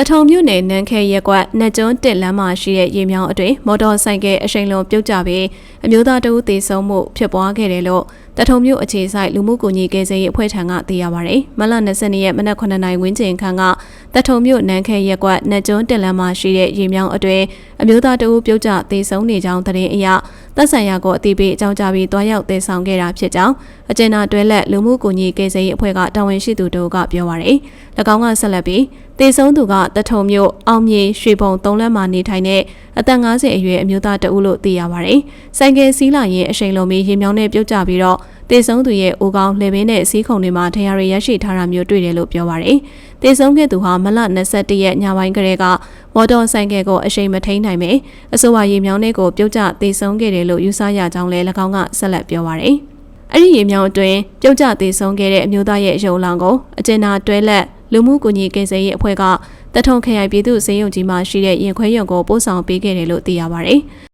တထုံမြို့နယ်နန်းခဲရက်ကွက်နှက်ကျွန်းတစ်လမ်းမှာရှိတဲ့ရေမြောင်းအတွင်းမော်တော်ဆိုင်ကယ်အရှိန်လုံးပြုတ်ကျပြီးအမျိုးသားတဦးသေဆုံးမှုဖြစ်ပွားခဲ့တယ်လို့တထုံမြို့အခြေဆိုင်လူမှုကူညီကိစ္စရေးအဖွဲ့ထံကသိရပါဗျ။မလ22ရက်မနက်9နာရီဝန်းကျင်ခန့်ကတထုံမြို့နန်းခဲရက်ကွက်နှက်ကျွန်းတစ်လမ်းမှာရှိတဲ့ရေမြောင်းအတွင်းအမျိုးသားတဦးပြုတ်ကျသေဆုံးနေကြောင်းသတင်းအရ သက်ဆိုင်ရာကိုအသိပေးအကြောင်းကြားပြီးတွားရောက်သေဆောင်ခဲ့တာဖြစ်ကြောင်းအကျဉ်းသားတွဲလက်လူမှုကူညီကိစ္စရေးအဖွဲ့ကတာဝန်ရှိသူတို့ကပြောပါရယ်။၎င်းကဆက်လက်ပြီးတေဆုံးသူကတထုံမြို့အောင်မြေရွှေဘုံ၃လက်မှာနေထိုင်တဲ့အသက်50အရွယ်အမျိုးသားတဦးလို့သိရပါဗျ။ဆိုင်ကယ်စီးလာရင်အရှိန်လုံးပြီးရေမြောင်းနဲ့ပြုတ်ကျပြီးတော့တေဆုံးသူရဲ့အိုကောင်းလှေပင်းနဲ့စီးခုံတွေမှာထရာရရရှိထားတာမျိုးတွေ့တယ်လို့ပြောပါရယ်။တေဆုံးခဲ့သူဟာမလ21ရက်ညပိုင်းကလေးက မော်တော်ဆိုင်ကယ်ကိုအရှိန်မထိန်နိုင်ပဲအဆိုပါရေမြောင်းနဲ့ကိုပြုတ်ကျတေဆုံးခဲ့တယ်လို့ယူဆရကြောင်းလည်း၎င်းကဆက်လက်ပြောပါရယ်။အဲ့ဒီရေမြောင်းအတွင်းပြုတ်ကျသေးဆုံးခဲ့တဲ့အမျိုးသားရဲ့ရုံလောင်ကိုအကျဉ်းသားတွဲလက်လူမှုကူညီကိစ္စရေးအဖွဲ့ကတထုံခရိုင်ပြည်သူ့စေယုံကြီးမှာရှိတဲ့ရင်ခွဲရုံကိုပို့ဆောင်ပေးခဲ့တယ်လို့သိရပါဗျ